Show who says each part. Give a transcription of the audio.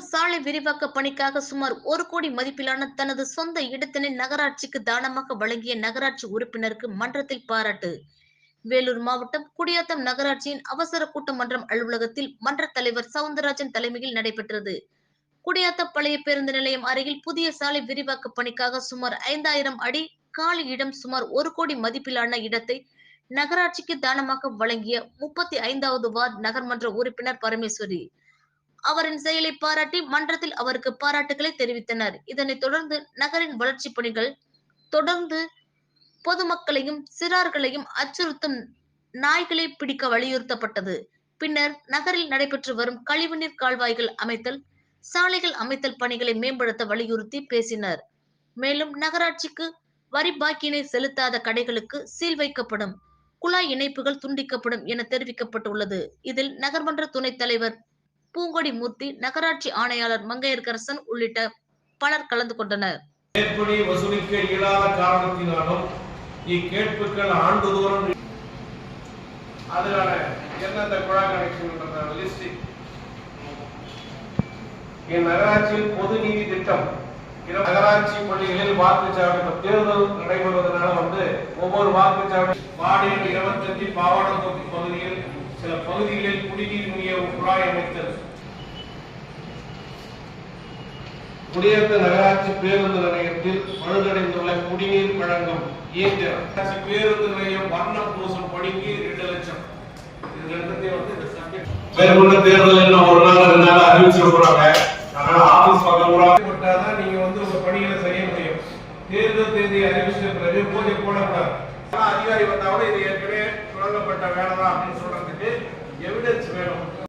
Speaker 1: சாலை விரிவாக்க பணிக்காக சுமார் ஒரு கோடி மதிப்பிலான தனது சொந்த இடத்தினை நகராட்சிக்கு தானமாக வழங்கிய நகராட்சி உறுப்பினருக்கு மன்றத்தில் பாராட்டு. வேலூர் மாவட்டம் குடியாத்தம் நகராட்சியின் அவசர கூட்ட மன்றம் அலுவலகத்தில் மன்ற தலைவர் சவுந்தரராஜன் தலைமையில் நடைபெற்றது. குடியாத்தம் பழைய பேருந்து நிலையம் அருகில் புதிய சாலை விரிவாக்க பணிக்காக சுமார் ஐந்தாயிரம் அடி காலி இடம் சுமார் ஒரு கோடி மதிப்பிலான இடத்தை நகராட்சிக்கு தானமாக வழங்கிய முப்பத்தி ஐந்தாவது வார்டு நகர்மன்ற உறுப்பினர் பரமேஸ்வரி. அவரின் செயலை பாராட்டி மன்றத்தில் அவருக்கு பாராட்டுகளை தெரிவித்தனர். இதனைத் தொடர்ந்து நகரின் வளர்ச்சி பணிகள் தொடர்ந்து பொதுமக்களையும் சிறார்களையும் அச்சுறுத்தும் நாய்களை பிடிக்க வலியுறுத்தப்பட்டது. பின்னர் நகரில் நடைபெற்று வரும் கழிவுநீர் கால்வாய்கள் அமைத்தல் சாலைகள் அமைத்தல் பணிகளை மேம்படுத்த வலியுறுத்தி பேசினர். மேலும் நகராட்சிக்கு வரி பாக்கியினை செலுத்தாத கடைகளுக்கு சீல் வைக்கப்படும் குழாய் இணைப்புகள் துண்டிக்கப்படும் என தெரிவிக்கப்பட்டுள்ளது. இதில் நகர்மன்ற துணைத் தலைவர் பூங்கொடி மூர்த்தி நகராட்சி ஆணையாளர் மங்கையர்கரசன் உள்ளிட்ட பலர் கலந்து கொண்டனர்.
Speaker 2: மேற்படி வசூலிக்க இயலாத காரணத்தினாலும் இக்கேட்புகள் ஆண்டுதோறும் அதனால எந்தெந்த குழா கனெக்ஷன் லிஸ்ட் என் நகராட்சியில் பொது நீதி திட்டம் நகராட்சி பள்ளிகளில் வாக்குச்சாவடி தேர்தல் நடைபெறுவதனால வந்து ஒவ்வொரு வாக்குச்சாவடி வார்டில் இருபத்தஞ்சு பாவாடத்தொகுதி பகுதியில் சில பகுதிகளில் குடிநீர் விநியோக குழாய் அமைத்தல். குடியரசு நகராட்சி பேருந்து நிலையத்தில் பழுதடைந்துள்ள குடிநீர் வழங்கும் இயந்திரம். பேருந்து நிலையம் வர்ணம் பூசும் பணிக்கு ரெண்டு லட்சம். மேற்கொண்ட தேர்தல் இன்னும் ஒரு நாள் ரெண்டு நாள் அறிவிச்சு போறாங்க. அதனால ஆபீஸ் பக்கம் கூட நீங்க வந்து உங்க பணிகளை செய்ய முடியும். தேர்தல் தேதி அறிவிச்ச பிறகு பூஜை போடக்கூடாது. அதிகாரி வந்தாலும் இது ஏற்கனவே தொடங்கப்பட்ட வேலை தான் அப்படின்னு சொல்றதுக்கு எவிடன்ஸ் வேணும்.